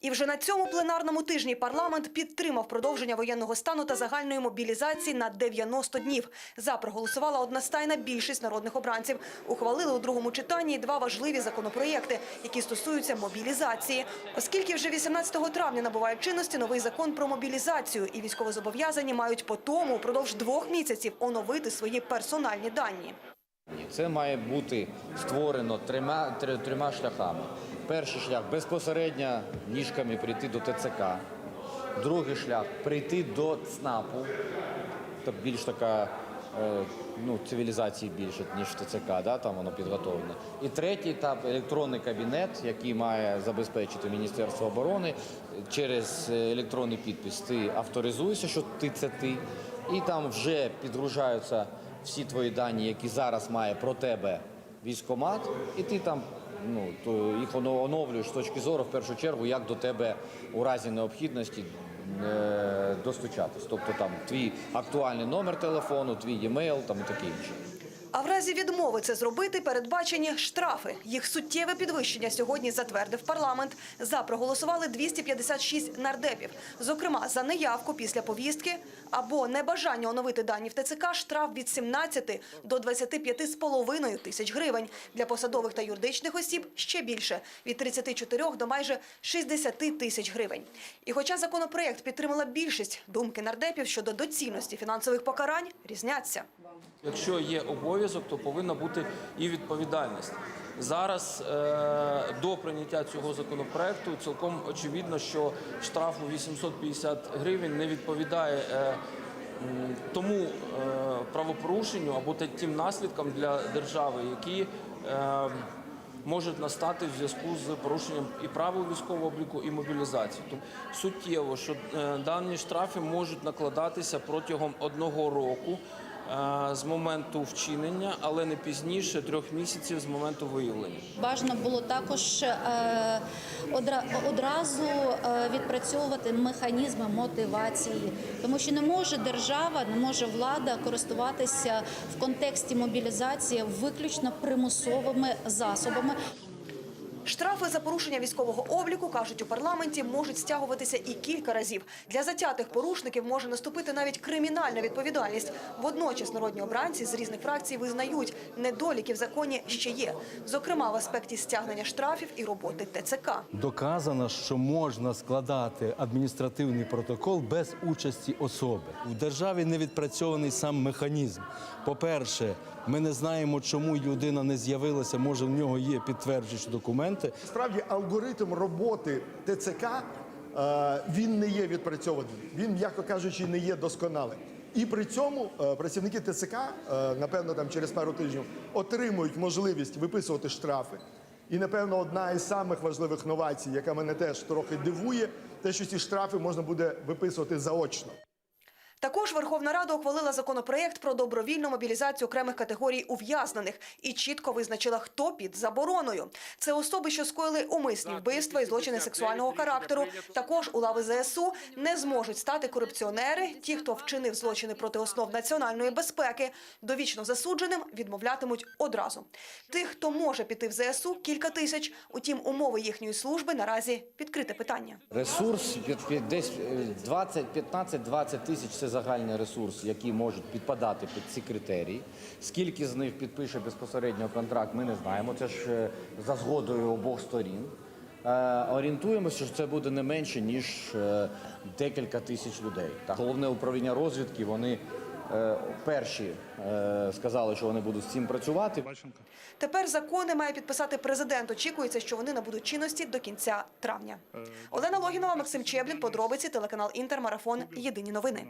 І вже на цьому пленарному тижні парламент підтримав продовження воєнного стану та загальної мобілізації на 90 днів. За проголосувала одностайна більшість народних обранців. Ухвалили у другому читанні два важливі законопроєкти, які стосуються мобілізації. Оскільки вже 18 травня набуває чинності новий закон про мобілізацію, і військовозобов'язані мають по тому упродовж двох місяців оновити свої персональні дані. Це має бути створено трьома, трьома шляхами. Перший шлях безпосередньо ніжками прийти до ТЦК. Другий шлях прийти до ЦНАПу. Це більш така е, ну, цивілізації більше, ніж ТЦК, да, там воно підготовлене. І третій етап електронний кабінет, який має забезпечити Міністерство оборони. Через е, електронний підпис ти авторизуєшся, що ти це ти, і там вже підгружаються всі твої дані, які зараз має про тебе військомат, і ти там ну, то їх оновлюєш з точки зору, в першу чергу, як до тебе у разі необхідності е, достучатись. Тобто там твій актуальний номер телефону, твій емейл там і таке інше. А в разі відмови це зробити передбачені штрафи. Їх суттєве підвищення сьогодні затвердив парламент. За проголосували 256 нардепів. Зокрема, за неявку після повістки або небажання оновити дані в ТЦК штраф від 17 до 25,5 тисяч гривень. Для посадових та юридичних осіб ще більше – від 34 до майже 60 тисяч гривень. І хоча законопроєкт підтримала більшість, думки нардепів щодо доцільності фінансових покарань різняться. Якщо є обов'язок, то повинна бути і відповідальність. Зараз е, до прийняття цього законопроекту цілком очевидно, що штраф у 850 гривень не відповідає е, тому е, правопорушенню або тим наслідкам для держави, які можуть настати в зв'язку з порушенням і правил військового обліку, і мобілізації. Тому суттєво, що дані штрафи можуть накладатися протягом одного року з моменту вчинення, але не пізніше трьох місяців з моменту виявлення. Бажано було також е, одразу е, відпрацьовувати механізми мотивації, тому що не може держава, не може влада користуватися в контексті мобілізації виключно примусовими засобами. Штрафи за порушення військового обліку, кажуть у парламенті, можуть стягуватися і кілька разів. Для затятих порушників може наступити навіть кримінальна відповідальність. Водночас народні обранці з різних фракцій визнають, недоліки в законі ще є. Зокрема, в аспекті стягнення штрафів і роботи ТЦК. Доказано, що можна складати адміністративний протокол без участі особи. В державі не відпрацьований сам механізм. По-перше, ми не знаємо, чому людина не з'явилася. Може, в нього є підтверджуючі документи. Справді алгоритм роботи ТЦК е, він не є відпрацьованим. Він, м'яко кажучи, не є досконалим. І при цьому е, працівники ТЦК, е, напевно, там через пару тижнів отримують можливість виписувати штрафи. І напевно одна із самих важливих новацій, яка мене теж трохи дивує, те, що ці штрафи можна буде виписувати заочно. Також Верховна Рада ухвалила законопроєкт про добровільну мобілізацію окремих категорій ув'язнених і чітко визначила, хто під забороною. Це особи, що скоїли умисні вбивства і злочини сексуального характеру. Також у лави ЗСУ не зможуть стати корупціонери, ті, хто вчинив злочини проти основ національної безпеки. Довічно засудженим відмовлятимуть одразу. Тих, хто може піти в ЗСУ, кілька тисяч. Утім, умови їхньої служби наразі відкрите питання. Ресурс десь е, 20, 15-20 тисяч це загальний ресурс, який можуть підпадати під ці критерії. Скільки з них підпише безпосередньо контракт, ми не знаємо. Це ж е, за згодою обох сторін. Е, Орієнтуємося, що це буде не менше ніж е, декілька тисяч людей. Та головне управління розвідки вони перші сказали, що вони будуть з цим працювати. Тепер закони має підписати президент. Очікується, що вони набудуть чинності до кінця травня. Олена Логінова, Максим Чеблін, подробиці, телеканал Інтер, Марафон. Єдині новини.